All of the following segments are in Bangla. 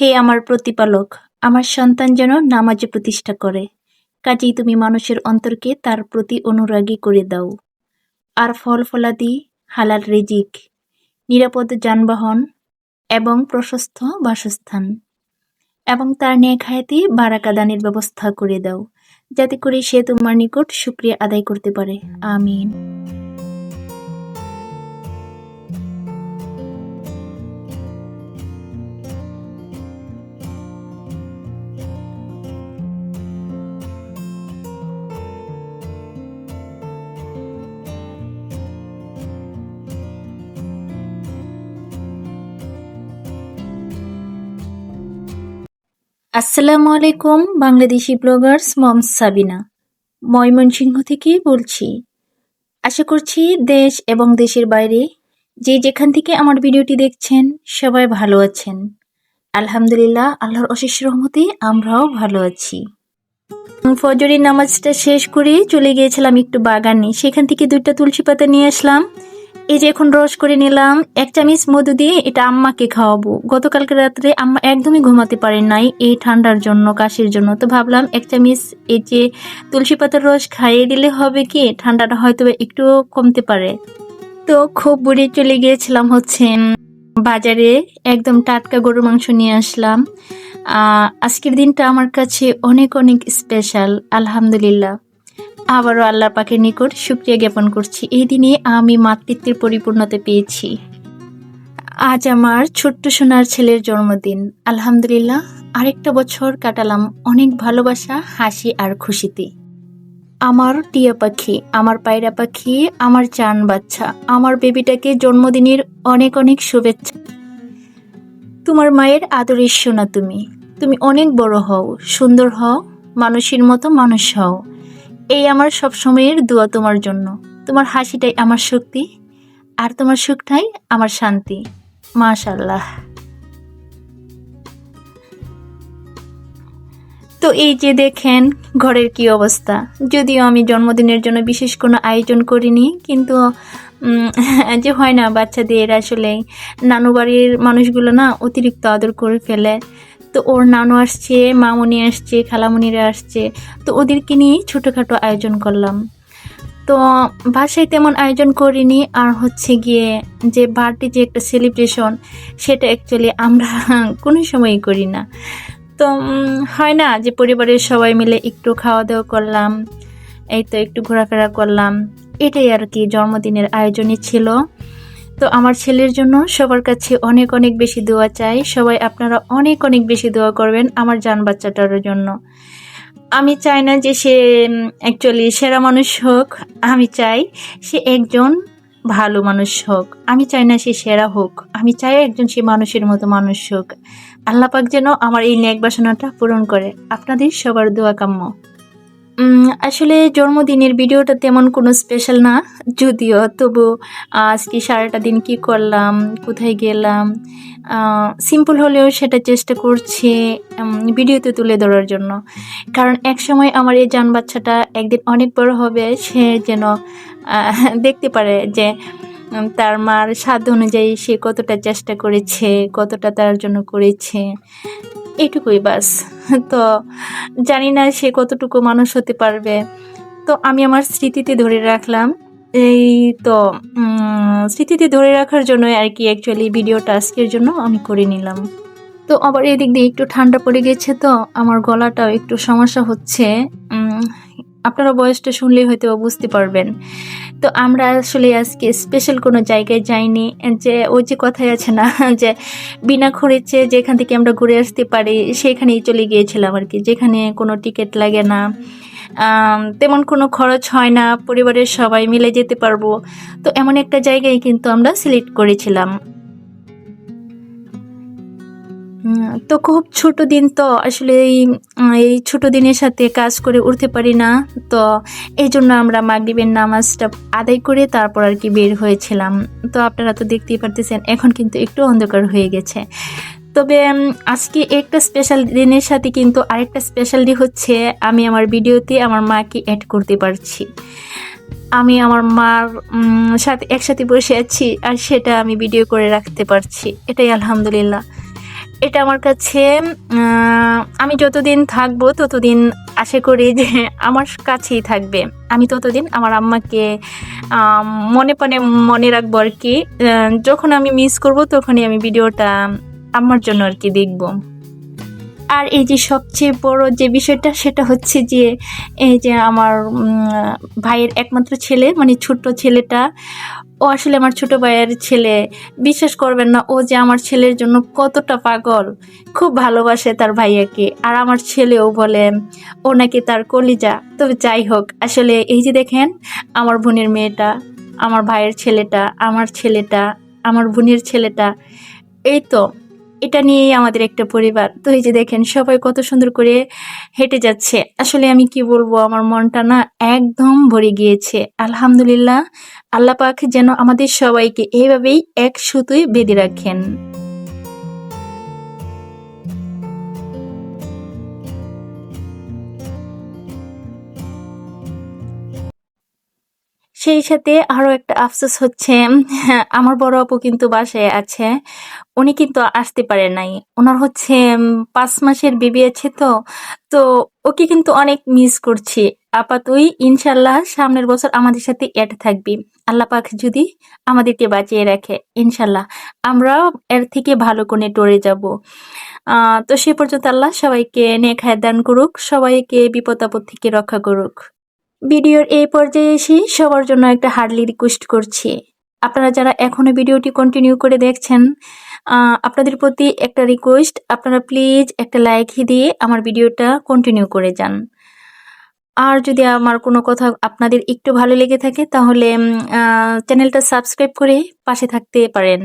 হে আমার প্রতিপালক, আমার সন্তান যেন নামাজে প্রতিষ্ঠা করে। কাজেই তুমি মানুষের অন্তরকে তার প্রতি অনুরাগী করে দাও। আর ফল ফলাদি, হালাল রেজিক, নিরাপদ যানবাহন এবং প্রশস্ত বাসস্থান এবং তার নেক হায়াতি বারাকাদানের ব্যবস্থা করে দাও, যাতে করে সে তোমার নিকট শুক্রিয়া আদায় করতে পারে। আমিন। আসসালামু আলাইকুম, বাংলাদেশি ব্লগার্স, মম সাবিনা। ময়মনসিংহ থেকে বলছি, আশা করছি দেশ এবং দেশের বাইরে যে যেখান থেকে আমার ভিডিওটি দেখছেন, সবাই ভালো আছেন। আলহামদুলিল্লাহ, আল্লাহর অশেষ রহমতে আমরাও ভালো আছি। ফজরের নামাজটা শেষ করে চলে গিয়েছিলাম একটু বাগানে। সেখান থেকে দুইটা তুলসী পাতা নিয়ে আসলাম। এই যে এখন রস করে নিলাম, এক চামচ মধু দিয়ে এটা আম্মাকে খাওয়াবো। গতকালকে রাত্রে আম্মা একদমই ঘুমাতে পারেন নাই এই ঠান্ডার জন্য, কাশির জন্য। তো ভাবলাম এক চামচ এই যে তুলসী পাতার রস খাইয়ে দিলে হবে কি? ঠান্ডাটা হয়তো একটু কমতে পারে। তো খুব বুড়ি চলে গিয়েছিলাম হচ্ছে বাজারে, একদম টাটকা গরুর মাংস নিয়ে আসলাম। আজকের দিনটা আমার কাছে অনেক অনেক স্পেশাল আলহামদুলিল্লাহ। আবারও আল্লাহ পাকের নিকট শুক্রিয়া জ্ঞাপন করছি। এই দিনে আমি মাতৃত্বের পরিপূর্ণতা পেয়েছি। আজ আমার ছোট্ট সোনার ছেলের জন্মদিন। আলহামদুলিল্লাহ, আরেকটা বছর কাটালাম অনেক ভালোবাসা, হাসি আর খুশিতে। আমার টিয়া পাখি, আমার পায়রা পাখি, আমার চান বাচ্চা, আমার বেবিটাকে জন্মদিনের অনেক অনেক শুভেচ্ছা। তোমার মায়ের আদরের সোনা তুমি। তুমি অনেক বড় হও, সুন্দর হও, মানুষের মতো মানুষ হও। এই আমার সব সময়ের দোয়া তোমার জন্য। তোমার হাসিটাই আমার শক্তি, আর তোমার সুখটাই আমার শান্তি। মাশাল্লাহ তো এই যে দেখেন ঘরের কি অবস্থা। যদিও আমি জন্মদিনের জন্য বিশেষ কোনো আয়োজন করিনি, কিন্তু যে হয় না, বাচ্চাদের আসলে নানু বাড়ির মানুষগুলো না অতিরিক্ত আদর করে ফেলে। তো ওর নানু আসছে, মামুনি আসছে, খালামুনিরা আসছে। তো ওদেরকে নিয়ে ছোটোখাটো আয়োজন করলাম। তো বাসায় তেমন আয়োজন করিনি, আর হচ্ছে গিয়ে যে বার্থডে যে একটা সেলিব্রেশন সেটা অ্যাকচুয়ালি আমরা কোনো সময়ই করি না। তো হয় না যে পরিবারের সবাই মিলে একটু খাওয়া দাওয়া করলাম, এই তো একটু ঘোরাফেরা করলাম। এটাই আর কি জন্মদিনের আয়োজনই ছিল। তো আমার ছেলের জন্য সবার কাছে অনেক অনেক বেশি দোয়া চাই। সবাই আপনারা অনেক অনেক বেশি দোয়া করবেন আমার জান বাচ্চাটার জন্য। আমি চাই না যে সে অ্যাকচুয়ালি সেরা মানুষ হোক, আমি চাই সে একজন ভালো মানুষ হোক। আমি চাই না সে সেরা হোক। আমি চাই একজন সে মানুষের মতো মানুষ হোক। আল্লাহ পাক যেন আমার এই ন্যাক বাসনাটা পূরণ করে। আপনাদের সবার দোয়া কাম্য। আসলে জন্মদিনের ভিডিওটা তেমন কোনো স্পেশাল না, যদিও তবু আজকে সারাটা দিন কি করলাম, কোথায় গেলাম সিম্পল হলেও সেটা চেষ্টা করছি ভিডিওতে তুলে ধরার জন্য। কারণ এক সময় আমার এই যান বাচ্চাটা একদিন অনেক বড় হবে, সে যেন দেখতে পারে যে তার মার সাধ্য অনুযায়ী সে কতটা চেষ্টা করেছে, কতটা তার জন্য করেছে। এটুকুই বাস। তো জানি না সে কতটুকু মানুষ হতে পারবে। তো আমি আমার স্মৃতিতে ধরে রাখলাম, এই তো স্মৃতিতে ধরে রাখার জন্য আর কি অ্যাকচুয়ালি ভিডিওটা আজকের জন্য আমি করে নিলাম। তো আবার এদিক দিয়ে একটু ঠান্ডা পড়ে গেছে তো, আমার গলাটাও একটু সমস্যা হচ্ছে। আপনারা বয়সটা শুনলেই হয়তো বুঝতে পারবেন। তো আমরা আসলে আজকে স্পেশাল কোনো জায়গায় যাইনি। যে ওই যে কথাই আছে না, যে বিনা খরচে যেখান থেকে আমরা ঘুরে আসতে পারি, সেখানেই চলে গিয়েছিলাম আর কি। যেখানে কোনো টিকিট লাগে না। তেমন কোনো খরচ হয় না। পরিবারের সবাই মিলে যেতে পারব। তো এমন একটা জায়গায় কিন্তু আমরা সিলেক্ট করেছিলাম। তো খুব ছোট দিন তো আসলে এই এই ছোট দিনের সাথে কাজ করে উঠতে পারি না। তো এই জন্য আমরা মাগরিবের নামাজটা আদায় করে তারপর আর কি বের হয়েছিলাম। তো আপনারা তো দেখতেই পারতেছেন, এখন কিন্তু একটু অন্ধকার হয়ে গেছে। তবে আজকে একটা স্পেশাল দিনের সাথে কিন্তু আরেকটা স্পেশালিটি হচ্ছে, আমি আমার ভিডিওতে আমার মাকে অ্যাড করতে পারছি। আমি আমার মার সাথে একসাথে বসে আছি আর সেটা আমি ভিডিও করে রাখতে পারছি। এটাই আলহামদুলিল্লাহ। এটা আমার কাছে আমি যতদিন থাকব ততদিন আশা করি যে আমার কাছেই থাকবে। আমি ততদিন আমার আম্মাকে মনে প্রাণে মনে রাখব আর কি। যখন আমি মিস করব তখনই আমি ভিডিওটা আমার জন্য আর কি দেখব। আর এই যে সবচেয়ে বড় যে বিষয়টা সেটা হচ্ছে যে, এই যে আমার ভাইয়ের একমাত্র ছেলে মানে ছোট্ট ছেলেটা ও আসলে আমার ছোট ভাইয়ের ছেলে। বিশ্বাস করবেন না, ও যে আমার ছেলের জন্য কতটা পাগল। খুব ভালোবাসে তার ভাইয়াকে। আর আমার ছেলেও বলে, ও নাকি তার কলিজা। তবে যাই হোক, আসলে এই যে দেখেন, আমার বোনের মেয়েটা, আমার ভাইয়ের ছেলেটা, আমার ছেলেটা, আমার বোনের ছেলেটা, এই তো। এটা নিয়েই আমাদের একটা পরিবার। তো এই যে দেখেন, সবাই কত সুন্দর করে হেঁটে যাচ্ছে। আসলে আমি কি বলব, আমার মনটা না একদম ভরে গিয়েছে। আলহামদুলিল্লাহ, আল্লাহ পাক যেন আমাদের সবাইকে এইভাবেই এক সুতোয় বেঁধে রাখেন। সেই সাথে আরও একটা আফসোস হচ্ছে, আমার বড় আপু কিন্তু বাসায় আছে, উনি কিন্তু আসতে পারে নাই। ওনার হচ্ছে পাঁচ মাসের বেবি আছে তো তো ওকে কিন্তু অনেক মিস করছি। আপাতই ইনশাল্লাহ সামনের বছর আমাদের সাথে অ্যাড থাকবি। আল্লাহ পাক যদি আমাদেরকে বাঁচিয়ে রাখে, ইনশাল্লাহ। আমরাও এর থেকে ভালো করে টরে যাব। তো সে পর্যন্ত আল্লাহ সবাইকে নেখায় দান করুক, সবাইকে বিপদ আপদ থেকে রক্ষা করুক। ভিডিওর এই পর্যায়ে এসে সবার জন্য একটা হার্ডলি রিকোয়েস্ট করছি। আপনারা যারা এখনও ভিডিওটি কন্টিনিউ করে দেখছেন আপনাদের প্রতি একটা রিকোয়েস্ট, আপনারা প্লিজ একটা লাইক দিয়ে আমার ভিডিওটা কন্টিনিউ করে যান। আর যদি আমার কোনো কথা আপনাদের একটু ভালো লেগে থাকে, তাহলে চ্যানেলটা সাবস্ক্রাইব করে পাশে থাকতে পারেন।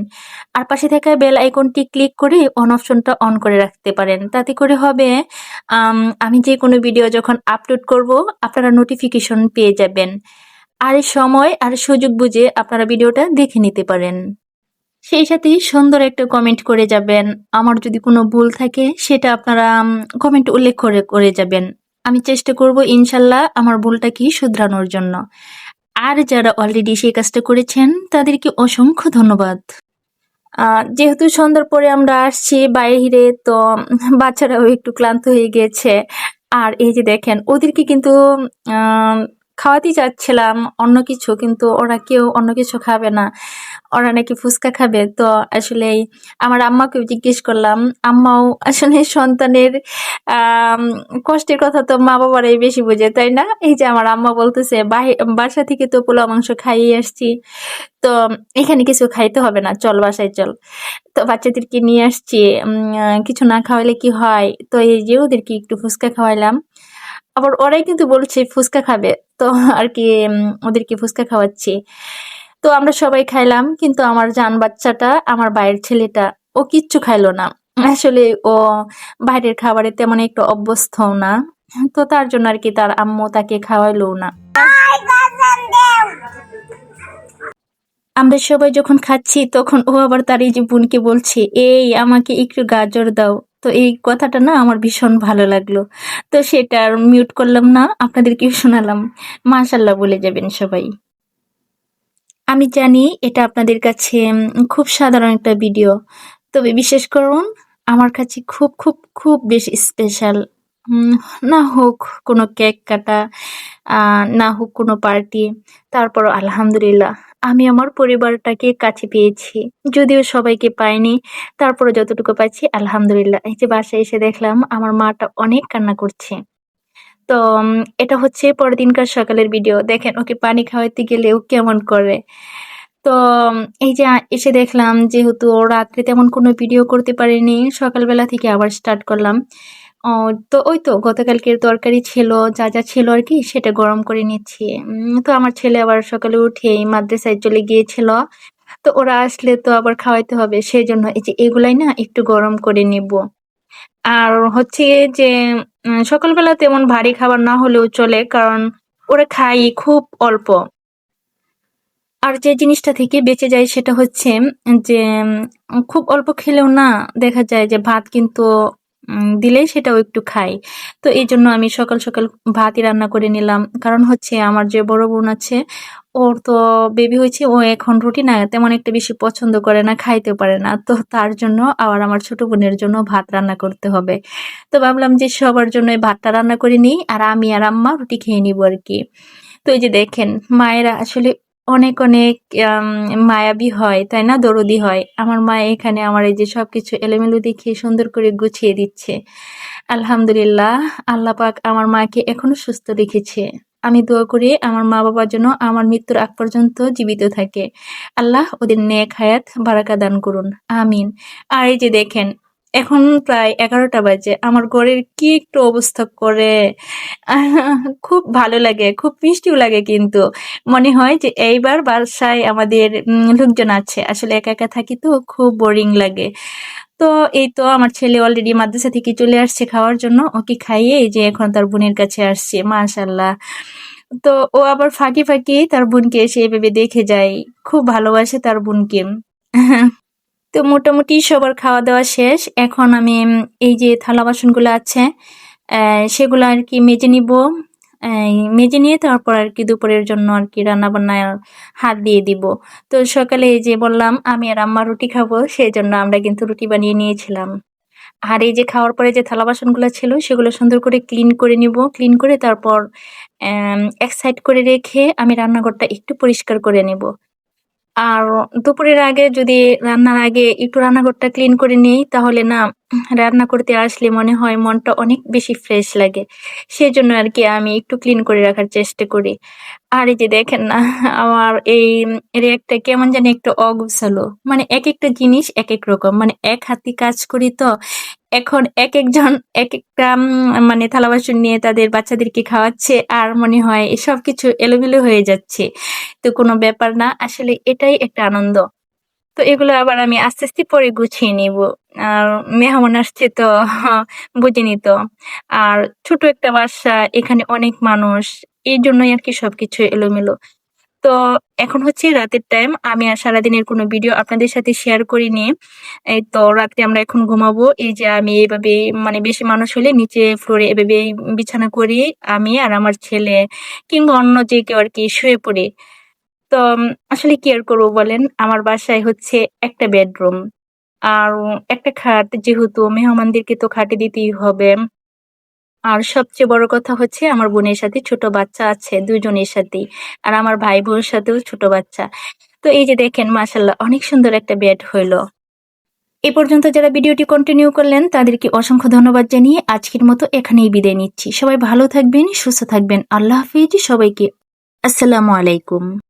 আর পাশে থাকা বেল আইকনটি ক্লিক করে অন অপশনটা অন করে রাখতে পারেন। তাতে করে হবে, আমি যে কোনো ভিডিও যখন আপলোড করব, আপনারা নোটিফিকেশন পেয়ে যাবেন। আর সময় আর সুযোগ বুঝে আপনারা ভিডিওটা দেখে নিতে পারেন। সেই সাথে সুন্দর একটা কমেন্ট করে যাবেন। আমার যদি কোনো ভুল থাকে, সেটা আপনারা কমেন্ট উল্লেখ করে করে যাবেন। আমি চেষ্টা করব ইনশাল্লাহ আমার ভুলটা কি শুধরানোর জন্য। আর যারা অলরেডি সেই কাজটা করেছেন তাদেরকে অসংখ্য ধন্যবাদ। যেহেতু সন্ধ্যার পরে আমরা আসছি বাইরে তো বাচ্চারাও একটু ক্লান্ত হয়ে গিয়েছে আর এই যে দেখেন ওদেরকে কিন্তু আম, খাওয়াতেই যাচ্ছিলাম অন্য কিছু কিন্তু ওরা কেউ অন্য কিছু খাবে না। ওরা নাকি ফুচকা খাবে। তো আসলে আমার আম্মাকেও জিজ্ঞেস করলাম, আম্মাও, আসলে সন্তানের কষ্টের কথা তো মা বাবারাই বেশি বোঝে, তাই না? এই যে আমার আম্মা বলতেছে বাসা থেকে তো পোলাও মাংস খাইয়ে আসছি, তো এখানে কিছু খাইতে হবে না, চল বাসায় চল। তো বাচ্চাদেরকে নিয়ে আসছি কিছু না খাওয়াইলে কি হয়? তো এই যে ওদেরকে একটু ফুচকা খাওয়াইলাম। আবার ওরাই কিন্তু বলছে, ফুচকা খাবে। তো আর কি ওদেরকে ফুচকা খাওয়াচ্ছি। তো আমরা সবাই খাইলাম, কিন্তু আমার জান বাচ্চাটা, আমার বাইরের ছেলেটা, ও কিচ্ছু খাইলো না। আসলে ও বাইরের খাবারে তেমন একটু অভ্যস্ত না, তো তার জন্য আর কি তার আম্মু তাকে খাওয়াইলো না। আমরা সবাই যখন খাচ্ছি, তখন ও আবার তার এই যে বোনকে বলছে, এই, আমাকে একটু গাজর দাও। তো এই কথাটা না আমার ভীষণ ভালো লাগল। তো সেটা মিউট করলাম না আপনাদেরকে শোনালাম। মাশাল্লাহ বলে যাবেন সবাই। আমি জানি এটা আপনাদের কাছে খুব সাধারণ একটা ভিডিও তবে বিশেষ করুন, আমার কাছে খুব খুব খুব বেশি স্পেশাল না হোক কোনো কেক কাটা না হোক কোনো পার্টি তারপর আলহামদুলিল্লাহ, আমি আমার পরিবারটাকে কাছে পেয়েছি। যদিও সবাইকে পাইনি তারপরে যতটুকু পাচ্ছি আলহামদুলিল্লাহ। এই যে বাসায় এসে দেখলাম, আমার মাটা অনেক কান্না করছে। তো এটা হচ্ছে পরের দিনকার সকালের ভিডিও দেখেন, ওকে পানি খাওয়াতে গেলে ও কেমন করে? তো এই যে, এসে দেখলাম যেহেতু ও রাত্রে তেমন কোনো ভিডিও করতে পারিনি, সকালবেলা থেকে আবার স্টার্ট করলাম। তো ওই তো, গতকালকের তরকারি ছিল, যা যা ছিল আর কি, সেটা গরম করে নিচ্ছি। তো আমার ছেলে আবার সকালে উঠেই মাদ্রাসায় চলে গিয়েছিল। তো ওরা আসলে তো আবার খাওয়াইতে হবে, সেই জন্য এই যে, এগুলাই না একটু গরম করে নিব। আর হচ্ছে যে সকালবেলা তেমন ভারী খাবার না হলেও চলে, কারণ ওরা খাই খুব অল্প। আর যে জিনিসটা থেকে বেঁচে যায় সেটা হচ্ছে যে খুব অল্প খেলেও না দেখা যায় যে ভাত কিন্তু উম, দিলে সেটাও একটু খাই। তো এই জন্য আমি সকাল সকাল ভাতই রান্না করে নিলাম। কারণ হচ্ছে আমার যে বড় বোন আছে ওর তো বেবি হয়েছে ও এখন রুটি না তেমন একটা বেশি পছন্দ করে না খাইতে পারে না। তো তার জন্য আবার আমার ছোট বোনের জন্য ভাত রান্না করতে হবে। তো ভাবলাম যে সবার জন্য ভাতটা রান্না করে নিই আর আমি আর আম্মা রুটি খেয়ে নিব আর কি। তো এই যে দেখেন মায়েরা আসলে অনেক অনেক মায়াবী হয়, তাই না? দরদি হয়। আমার মা এখানে আমার এই যে সবকিছু এলোমেলো দেখিয়ে সুন্দর করে গুছিয়ে দিচ্ছে। আলহামদুলিল্লাহ, আল্লাহ পাক আমার মাকে এখনও সুস্থ রেখেছে। আমি দোয়া করি আমার মা বাবার জন্য আমার মৃত্যুর আগ পর্যন্ত জীবিত থাকে। আল্লাহ ওদের নেক হায়াত বারাকা দান করুন। আমিন। আর এই যে দেখেন এখন প্রায় এগারোটা বাজে। আমার ঘরের কি একটু অবস্থা করে? খুব ভালো লাগে, খুব মিষ্টিও লাগে কিন্তু। মনে হয় যে এইবার বাসায় আমাদের লোকজন আছে। আসলে একা একা থাকি তো খুব বোরিং লাগে। তো এই তো আমার ছেলে অলরেডি মাদ্রাসা থেকে চলে আসছে খাওয়ার জন্য। ওকে খাইয়ে যে এখন তার বোনের কাছে আসছে মাশাল্লাহ তো ও আবার ফাঁকি ফাঁকি তার বোনকে এসে এভাবে দেখে যায়। খুব ভালোবাসে তার বোনকে। তো মোটামুটি সবার খাওয়া দাওয়া শেষ। এখন আমি এই যে থালা বাসনগুলো আছে সেগুলো আর কি মেজে নিব। মেজে নিয়ে তারপর আর কি দুপুরের জন্য আর কি রান্না বান্নায় হাত দিয়ে দিব। তো সকালে এই যে বললাম, আমি আর আম্মা রুটি খাব সেই জন্য আমরা কিন্তু রুটি বানিয়ে নিয়েছিলাম। আর এই যে খাওয়ার পরে যে থালা বাসনগুলো ছিল, সেগুলো সুন্দর করে ক্লিন করে নিব। ক্লিন করে তারপর এক সাইড করে রেখে আমি রান্নাঘরটা একটু পরিষ্কার করে নেব। আর দুপুরের আগে যদি রান্নার আগে একটু রান্নাঘরটা ক্লিন করে নিই, তাহলে না রান্না করতে আসলে মনে হয় মনটা অনেক বেশি ফ্রেশ লাগে। সেই জন্য আর কি আমি একটু ক্লিন করে রাখার চেষ্টা করি। আর এই যে দেখেন না, আমার এই রেকটা কেমন জানি একটু অগুছালো। মানে এক একটা জিনিস এক এক রকম। মানে এক হাতি কাজ করি তো এখন এক একজন, এক একটা মানে থালা বাসন নিয়ে তাদের বাচ্চাদেরকে খাওয়াচ্ছে আর মনে হয় সব কিছু এলোমেলো হয়ে যাচ্ছে। তো কোনো ব্যাপার না, আসলে এটাই একটা আনন্দ। তো এগুলো আবার আমি আস্তে আস্তে পরে গুছিয়ে নিব। আর মেহমান আসছে তো বুঝিনি তো আর ছোট একটা বাসা, এখানে অনেক মানুষ, এই জন্যই আর কি সবকিছু এলোমেলো। তো এখন হচ্ছে রাতের টাইম আমি আর সারাদিনের কোনো ভিডিও আপনাদের সাথে শেয়ার করিনি। এই তো রাত্রে আমরা এখন ঘুমাবো। এই যে আমি এভাবে মানে বেশি মানুষ হলে নিচে ফ্লোরে এভাবে বিছানা করি আমি আর আমার ছেলে কিংবা অন্য যে কেউ আর কি শুয়ে পড়ি। তো আসলে কি আর করব বলেন? আমার বাসায় হচ্ছে একটা বেডরুম আর একটা খাট, যেহেতু মেহমানদেরকে তো খাটে দিতেই হবে। আর সবচেয়ে বড় কথা হচ্ছে আমার বোনের সাথে ছোট বাচ্চা আছে দুজনের সাথেই আর আমার ভাই বোনের সাথেও ছোট বাচ্চা। তো এই যে দেখেন মাশাল্লাহ অনেক সুন্দর একটা বেড হইল। এ পর্যন্ত যারা ভিডিওটি কন্টিনিউ করলেন, তাদেরকে অসংখ্য ধন্যবাদ জানিয়ে আজকের মতো এখানেই বিদায় নিচ্ছি। সবাই ভালো থাকবেন, সুস্থ থাকবেন। আল্লাহ হাফিজ, সবাইকে আসসালামু আলাইকুম।